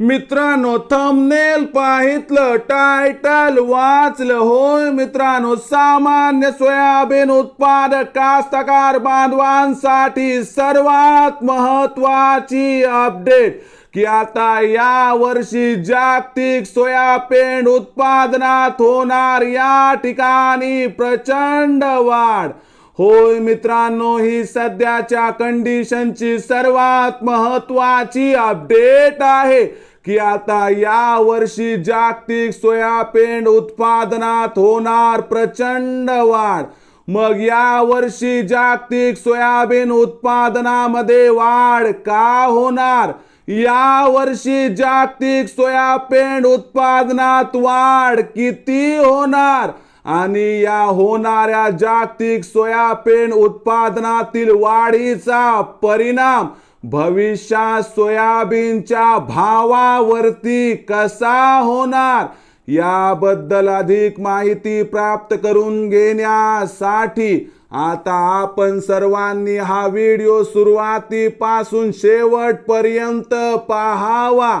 मित्रांनो thumbnail पाहितलं title वाचलं होय मित्रांनो. सामान्य सोयाबीन उत्पादक कास्तकार बांधवांसाठी सर्वात महत्वाची अपडेट की आता या वर्षी जागतिक सोयाबीन उत्पादनात होणार या ठिकाणी प्रचंड वाढ. होय मित्रांनो ही सध्याच्या कंडिशनची सर्वात महत्वाची अपडेट आहे की आता या वर्षी जागतिक सोयाबीन उत्पादनात होणार प्रचंड वाढ. मग या वर्षी जागतिक सोयाबीन उत्पादनामध्ये वाढ का होणार? या वर्षी जागतिक सोयाबीन उत्पादनात वाढ किती होणार? आणि या होणाऱ्या जागतिक सोयाबीन उत्पादनातील वाढीचा परिणाम भविष्यात सोयाबीनच्या भावावरती कसा होणार याबद्दल अधिक माहिती प्राप्त करून घेण्यासाठी आता आपण सर्वांनी हा व्हिडिओ सुरुवातीपासून शेवटपर्यंत पाहावा.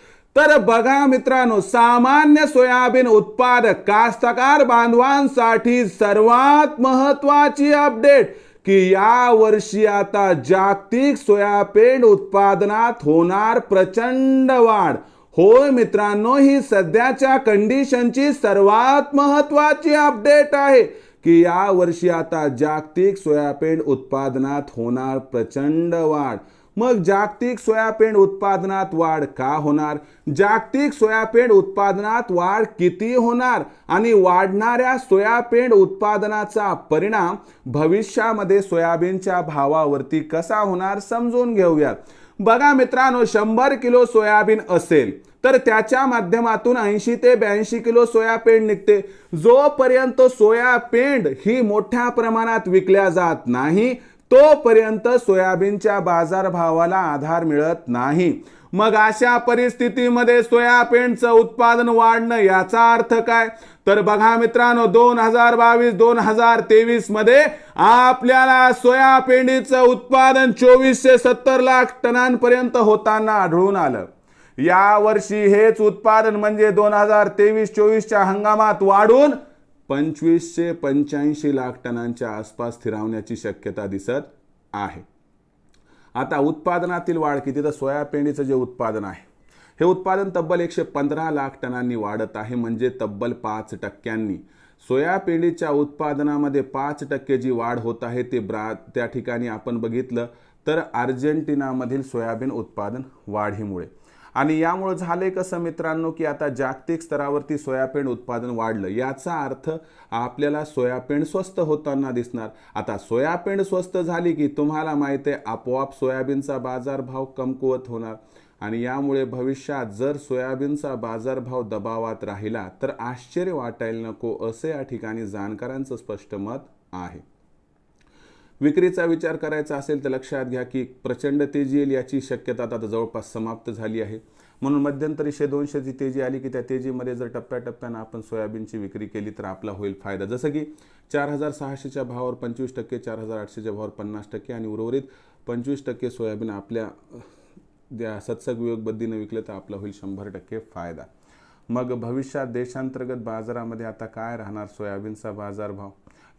तर बघा मित्रांनो सामान्य सोयाबीन उत्पादक कास्तकार बांधवांसाठी सर्वात महत्वाची अपडेट की या वर्षी आता जागतिक सोयाबीन उत्पादनात होणार प्रचंड वाढ. होय मित्रांनो ही सध्याच्या कंडिशनची सर्वात महत्वाची अपडेट आहे की या वर्षी आता जागतिक सोयाबीन उत्पादनात होणार प्रचंड वाढ. मग जागतिक सोयाबीन उत्पादनात वाढ का होणार? जागतिक सोयाबीन उत्पादनात वाढ किती होणार? आणि वाढणाऱ्या सोयाबीन उत्पादनाचा परिणाम भविष्यामध्ये सोयाबीनच्या भावावरती कसा होणार समजून घेऊयात. बघा मित्रांनो शंभर किलो सोयाबीन असेल तर त्याच्या माध्यमातून ऐंशी ते ब्याऐंशी किलो सोयाबीन निघते. जोपर्यंत सोयाबीन ही मोठ्या प्रमाणात विकल्या जात नाही तोपर्यंत सोयाबीनच्या बाजारभावाला आधार मिळत नाही. मग अशा परिस्थितीमध्ये सोयाबीनचं उत्पादन वाढणं याचा अर्थ काय? तर बघा मित्रांनो दोन हजार बावीस दोन हजार तेवीसमध्ये आपल्याला सोयाबीनचं उत्पादन चोवीसशे सत्तर लाख टनांपर्यंत होताना आढळून आलं. या वर्षी हेच उत्पादन म्हणजे दोन हजार तेवीस चोवीसच्या हंगामात वाढून पंचवीसशे पंच्याऐंशी लाख टनांच्या आसपास स्थिरावण्याची शक्यता दिसत आहे. आता उत्पादनातील वाढ किती? तर सोयाबीनचं जे उत्पादन आहे हे उत्पादन तब्बल एकशे पंधरा लाख टनांनी वाढत आहे. म्हणजे तब्बल पाच टक्क्यांनी. सोयाबीनच्या उत्पादनामध्ये पाच टक्के जी वाढ होत आहे ते ब्रा त्या ठिकाणी आपण बघितलं. तर अर्जेंटिनामधील सोयाबीन उत्पादन वाढीमुळे. आणि यामुळे झाले कसं मित्रांनो की आता जागतिक स्तरावरती सोयाबीन उत्पादन वाढलं. याचा अर्थ आपल्याला सोयाबीन स्वस्त होताना दिसणार. आता सोयाबीन स्वस्त झाली की तुम्हाला माहिती आहे आपोआप सोयाबीनचा बाजारभाव कमकुवत होणार. आणि यामुळे भविष्यात जर सोयाबीनचा बाजारभाव दबावात राहिला तर आश्चर्य वाटायला नको असे या ठिकाणी जाणकारांचं स्पष्ट मत आहे. विक्रीचा विचार करायचा असेल तर लक्षात घ्या की प्रचंड तेजी येईल याची शक्यता आता जवळपास समाप्त झाली आहे. म्हणून मध्यंतरीशे दोनशेची तेजी आली की त्या तेजीमध्ये जर टप्प्याटप्प्यानं आपण सोयाबीनची विक्री केली तर आपला होईल फायदा. जसं की चार हजार सहाशेच्या भावावर पंचवीस टक्के चार हजार आठशेच्या भावावर पन्नास टक्के आणि उर्वरित पंचवीस टक्के सोयाबीन आपल्या द्या सत्सग वियोगबद्धीनं विकलं तर आपला होईल शंभर टक्के फायदा. मग भविष्यात देशांतर्गत बाजारामध्ये आता काय राहणार? सोयाबीनचा बाजारभाव?